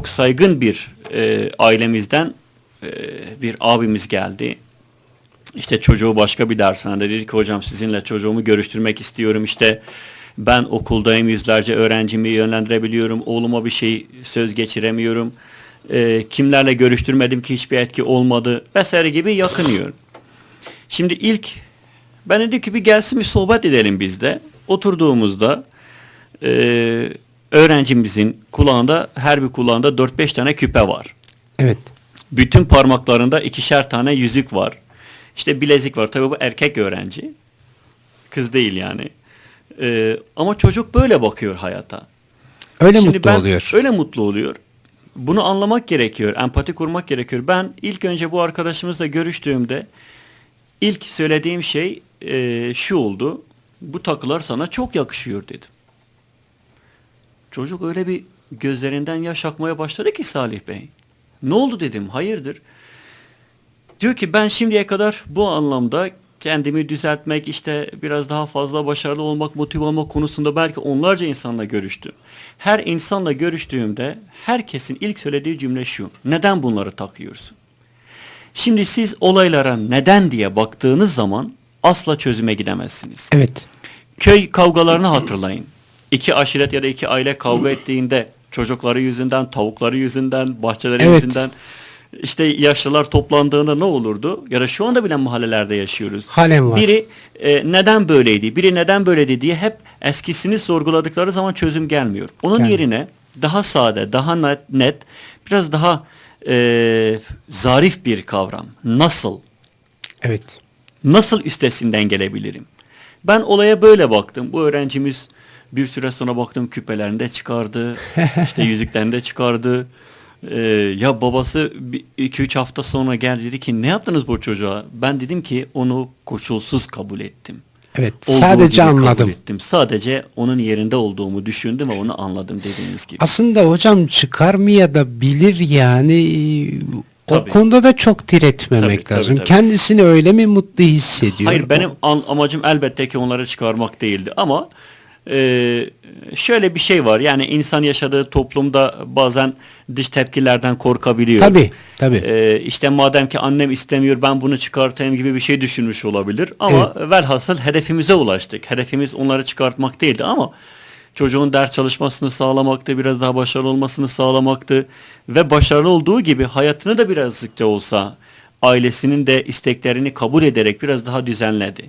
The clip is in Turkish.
çok saygın bir e, ailemizden e, bir abimiz geldi. İşte çocuğu başka bir dershanede dedi ki hocam sizinle çocuğumu görüştürmek istiyorum. İşte ben okuldayım yüzlerce öğrencimi yönlendirebiliyorum. Oğluma bir şey söz geçiremiyorum. E, kimlerle görüştürmedim ki hiçbir etki olmadı vesaire gibi yakınıyor. Şimdi ilk ben dedim ki bir gelsin bir sohbet edelim biz de. Oturduğumuzda e, öğrencimizin kulağında her bir kulağında 4-5 tane küpe var. Evet. Bütün parmaklarında ikişer tane yüzük var. İşte bilezik var. Tabii bu erkek öğrenci. Kız değil yani. Ee, ama çocuk böyle bakıyor hayata. Öyle Şimdi mutlu ben oluyor. Öyle mutlu oluyor. Bunu anlamak gerekiyor. Empati kurmak gerekiyor. Ben ilk önce bu arkadaşımızla görüştüğümde ilk söylediğim şey e, şu oldu. Bu takılar sana çok yakışıyor dedim. Çocuk öyle bir gözlerinden yaş akmaya başladı ki Salih Bey. Ne oldu dedim. Hayırdır? Diyor ki ben şimdiye kadar bu anlamda kendimi düzeltmek işte biraz daha fazla başarılı olmak, motive olmak konusunda belki onlarca insanla görüştüm. Her insanla görüştüğümde herkesin ilk söylediği cümle şu. Neden bunları takıyorsun? Şimdi siz olaylara neden diye baktığınız zaman asla çözüme gidemezsiniz. Evet. Köy kavgalarını hatırlayın. İki aşiret ya da iki aile kavga ettiğinde çocukları yüzünden, tavukları yüzünden, bahçeleri Evet. yüzünden işte yaşlılar toplandığında ne olurdu? Ya da şu anda bile mahallelerde yaşıyoruz. Halen var. Biri e, neden böyleydi, biri neden böyleydi diye hep eskisini sorguladıkları zaman çözüm gelmiyor. Onun Gelmiyor. yerine daha sade, daha net, net biraz daha e, zarif bir kavram. Nasıl? Evet. Nasıl üstesinden gelebilirim? Ben olaya böyle baktım. Bu öğrencimiz bir süre sonra baktım küpelerinde çıkardı. işte yüzüklerinde çıkardı. Ee, ya babası 2-3 hafta sonra geldi dedi ki ne yaptınız bu çocuğa? Ben dedim ki onu koşulsuz kabul ettim. Evet. Olduğu Sadece anladım. ettim. Sadece onun yerinde olduğumu düşündüm ve onu anladım dediğiniz gibi. Aslında hocam çıkarmaya da bilir yani o Tabii. konuda da çok diretmemek Tabii, tabii, lazım. tabii. Kendisini öyle mi mutlu hissediyor? Hayır benim an- amacım elbette ki onları çıkarmak değildi ama e, şöyle bir şey var yani insan yaşadığı toplumda bazen dış tepkilerden korkabiliyor. Tabii, tabii. E, işte madem ki annem istemiyor ben bunu çıkartayım gibi bir şey düşünmüş olabilir ama velhasıl hedefimize ulaştık. Hedefimiz onları çıkartmak değildi ama çocuğun ders çalışmasını sağlamaktı, biraz daha başarılı olmasını sağlamaktı ve başarılı olduğu gibi hayatını da birazcık da olsa ailesinin de isteklerini kabul ederek biraz daha düzenledi.